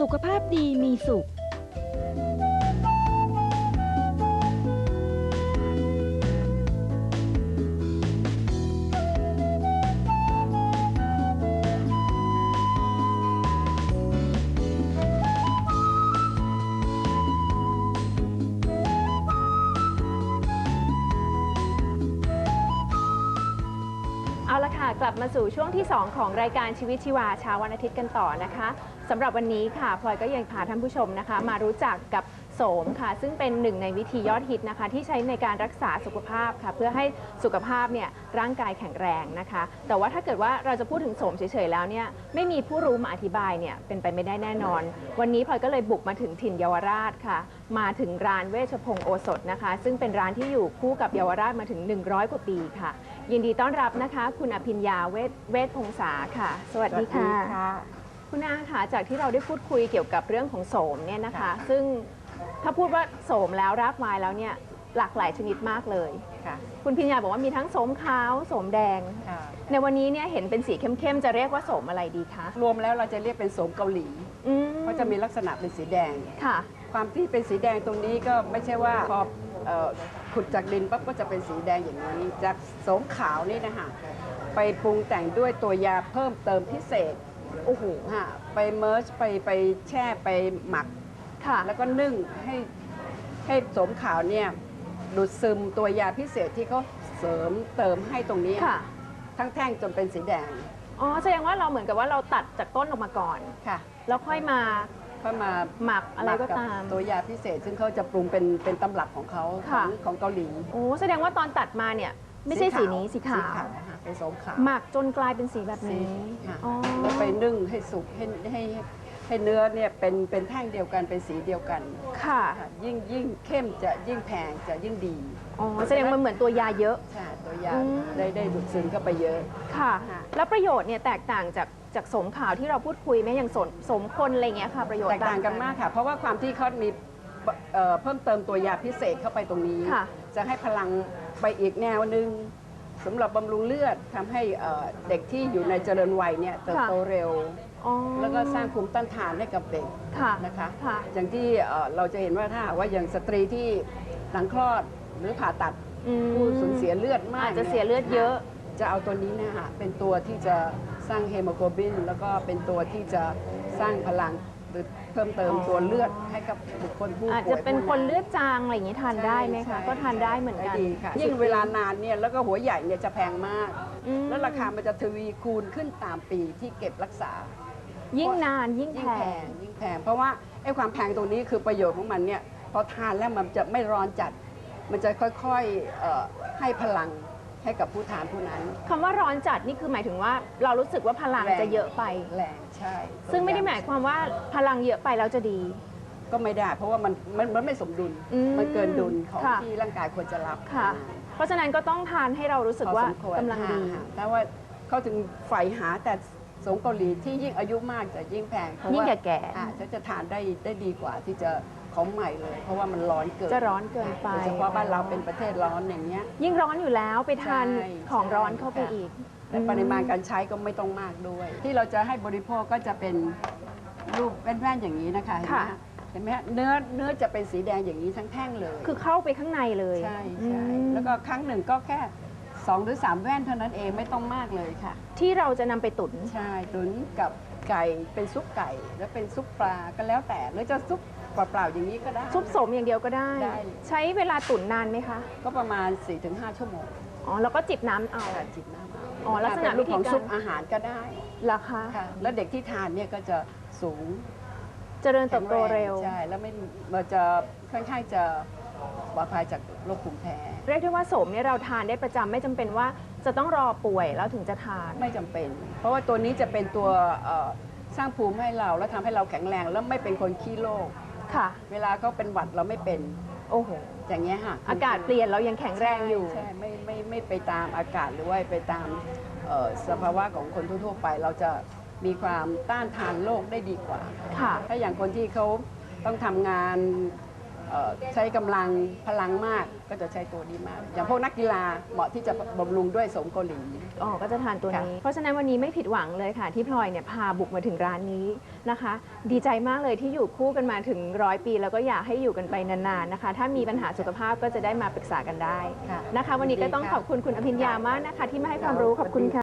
สุขภาพดีมีสุข เอาละค่ะ กลับมาสู่ช่วงที่ 2 ของรายการชีวิตชีวาเช้าวันอาทิตย์กันต่อนะคะ สำหรับวันนี้ค่ะพลอยก็ยังพาท่านผู้ชมนะคะ มารู้จักกับโสมค่ะ ซึ่งเป็นหนึ่งในวิธียอดฮิตนะคะ ที่ใช้ในการรักษาสุขภาพค่ะ เพื่อให้สุขภาพเนี่ยร่างกายแข็งแรงนะคะ แต่ว่าถ้าเกิดว่าเราจะพูดถึงโสมเฉยๆแล้วเนี่ยไม่มีผู้รู้มาอธิบายเนี่ยเป็นไปไม่ได้แน่นอน วันนี้พลอยก็เลยบุกมาถึงถิ่นเยาวราชค่ะ มาถึงร้านเวชพงศ์โอสถนะคะ ซึ่งเป็นร้านที่อยู่คู่กับเยาวราชมาถึง 100 กว่าปีค่ะ ยินดีต้อนรับนะคะ คุณอภิญญาเวทเวทพงษาค่ะ สวัสดีค่ะ คุณอาค่ะจากที่เราได้พูดคุยเกี่ยวกับเรื่องของโสมเนี่ยนะคะค่ะซึ่งถ้าพูดว่าโสมแล้วรากไม้แล้วเนี่ยหลากหลายชนิดมากเลย ค่ะ คุณพิญญาบอกว่ามีทั้งโสมขาวโสมแดง ค่ะในวันนี้เนี่ยเห็นเป็นสีเข้มๆจะเรียกว่าโสมอะไรดีคะรวมแล้วเราจะเรียกเป็นโสมเกาหลี อืเพราะจะมีลักษณะเป็นสีแดง ค่ะ ความที่เป็นสีแดงตรงนี้ก็ไม่ใช่ว่าพอเอ่อขุดจากดินปั๊บก็จะเป็นสีแดงอย่างนี้ จากโสมขาวนี่นะคะไปปรุงแต่งด้วยตัวยาเพิ่มเติมพิเศษ โอ้โหฮะไปเมิร์ชไปไปแช่ไปหมัก ค่ะ แล้วก็นึ่งให้ให้โสมขาวเนี่ยดูดซึมตัวยาพิเศษที่เขาเสริมเติมให้ตรงนี้ค่ะ ทั้งแท่งจนเป็นสีแดงอ๋อ แสดงว่าเราเหมือนกับว่าเราตัดจากต้นออกมาก่อน ค่ะแล้วค่อยมาค่อยมาหมักอะไรก็ตามตัวยาพิเศษซึ่งเขาจะปรุงเป็นเป็นตำรับของเขาขค่ะ องของเกาหลี โอ้ แสดงว่าตอนตัดมาเนี่ย ไม่ใช่สีนี้สีขาวค่ะเป็นโสมขาวหมักจนกลายเป็นสีแบบสีนี้ค่ะอ๋อแล้วไปนึ่งให้สุกให้ให้ให้เนื้อเนี่ยเป็นเป็นแท่งเดียวกันเป็นสีเดียวกันค่ะค่ะยิ่งยิ่งเข้มจะยิ่งแพงจะยิ่งดีอ๋อแสดงมันเหมือนตัวยาเยอะ ใช่ตัวยาอืม ได้ได้ดูดซึมเข้าไปเยอะ ค่ะ ค่ะ แล้วประโยชน์เนี่ยแตกต่างจากจากสมขาวที่เราพูดคุยไหมอย่างสมสมคนอะไรเงี้ยค่ะประโยชน์แตกต่างกันมากค่ะ เพราะว่าความที่เขามี เอ่อเพิ่มเติมตัวยาพิเศษเข้าไปตรงนี้ ค่ะ จะให้พลังไปอีกแนวหนึ่งสำหรับบำรุงเลือดทำให้เอ่อเด็กที่อยู่ในเจริญวัยเนี่ยเติบโตเร็ว อ๋อแล้วก็สร้างภูมิต้านทานให้กับเด็กค่ะนะคะ ค่ะ อย่างที่เอ่อเราจะเห็นว่าถ้าหากว่าอย่างสตรีที่หลังคลอดหรือผ่าตัดอืม ผู้สูญเสียเลือดมากอาจจะเสียเลือดเยอะ จะเอาตัวนี้นะคะเป็นตัวที่จะสร้างเฮโมโกลบิน แล้วก็เป็นตัวที่จะสร้างพลังห รือเพิ่มเติมอ๋อตัวเลือดให้กับบุคคลผู้ป่วยอาจจะเป็นผู้คนเลือดจางอะไรอย่างนี้ทานได้ไหมใช่คะใช่ก็ทานได้เหมือนกัน ดีค่ะยิ่งเวลานานเนี่ยแล้วก็หัวใหญ่เนี่ยจะแพงมาก อืม แล้วราคามันจะทวีคูณขึ้นตามปีที่เก็บรักษา ยิ่งนานยิ่งยิ่แพงแพงง ยิ่งแพงเพราะว่าไอ้ความแพงตรงนี้คือประโยชน์ของมันเนี่ยพอทานแล้วมันจะไม่ร้อนจัด มันจะค่อยๆเอ่อให้พลัง ให้กับผู้ทานผู้นั้น คำว่าร้อนจัดนี่คือหมายถึงว่าเรารู้สึกว่าพลังแรงจะเยอะไป แรงใช่ซึ่งไม่ได้หมายความว่าพลังเยอะไปแล้วจะดี ก็ไม่ได้ เพราะว่ามันมันมันไม่สมดุลอืมมันเกินดุลของค่ะ ที่ร่างกายควรจะรับค่ะ เพราะฉะนั้นก็ต้องทานให้เรารู้สึกพอว่าสมควรกำลังดี ค่ะแต่ว่าเขาถึงใฝ่หาแต่สงเกาหลีที่ยิ่งอายุมากจะยิ่งแพงเพราะยิ่งว่าแก่อ่าจะจะทานได้ได้ดีกว่าที่จะของใหม่เลย เพราะว่ามันร้อนเกินๆจะร้อนเกินไปโดยเฉพาะบ้านเราเป็นประเทศร้อนอย่างเงี้ย ยิ่งร้อนอยู่แล้วไปทานใช่ของร้อนเข้าไปใช่ อีกและปริมาณการใช้ก็ไม่ต้องมากด้วย ที่เราจะให้บริโภคก็จะเป็นรูปแว่นๆอย่างนี้นะคะเห็นไหมค่ะ ฮะเห็นไหมฮะเนื้อเนื้อจะเป็นสีแดงอย่างนี้ทั้งแท่งเลยคือเข้าไปข้างในเลยใช่อืใช่มแล้วก็ครั้งหนึ่งก็แค่สองหรือสามแว่นเท่านั้นเองไม่ต้องมากเลยค่ะ ที่เราจะนำไปตุ๋น ใช่ตุ๋นกับ ไก่เป็นซุปไก่แล้วเป็นซุปปลาก็แล้วแต่หรือจะซุปเปล่าๆอย่างนี้ก็ได้ ซุปสมอย่างเดียวก็ได้ ได้ ใช้เวลาตุ๋นนานไหมคะ ก็ประมาณ 4-5 ชั่วโมงอ๋อแล้วก็จิบน้ำเอาค่ะจิบน้ำเอาอ๋อลักษณะเป็นรูปของวิธีการ ซุปอาหารก็ได้เหรอคะค่ะแล้วเด็กที่ทานเนี่ยก็จะสูงเจริญเติบโตเร็วใช่ แล้วไม่มันจะค่อนข้างจะ ปลอดภัยจากโรคภูมิแพ้ เรียกได้ว่าโสมเนี่ยเราทานได้ประจำไม่จำเป็นว่าจะต้องรอป่วยแล้วถึงจะทาน ไม่จำเป็น เพราะว่าตัวนี้จะเป็นตัวเอ่อสร้างภูมิให้เราแล้วทำให้เราแข็งแรงแล้วไม่เป็นคนขี้โรคค่ะ เวลาเขาเป็นหวัดเราไม่เป็นโอ้โห อย่างเงี้ยค่ะอากาศเปลี่ยนเรายังแข็งแรงอยู่ ใช่ใช่ไม่ไม่ไม่ไปตามอากาศหรือว่าไปตามเอ่อสภาวะของคนทั่วๆไป เราจะมีความต้านทานโรคได้ดีกว่า ค่ะ ถ้าอย่างคนที่เขาต้องทำงานเอ่อ ใช้กำลังพลังมากก็จะใช้ตัวนี้มาก อย่างพวกนักกีฬาเหมาะที่จะบำรุงด้วยโสมเกาหลีอ๋อก็จะทานตัวนี้ เพราะฉะนั้นวันนี้ไม่ผิดหวังเลยค่ะ ที่พลอยเนี่ยพาบุกมาถึงร้านนี้นะคะ ดีใจมากเลยที่อยู่คู่กันมาถึงร้อยปี แล้วก็อยากให้อยู่กันไปนานๆนะคะ ถ้ามีปัญหาสุขภาพก็จะได้มาปรึกษากันได้ค่ะนะคะ วันนี้ก็ต้องขอบคุณคุณอภิญญามากนะคะ ที่มาให้ความรู้ขอบคุณค่ะ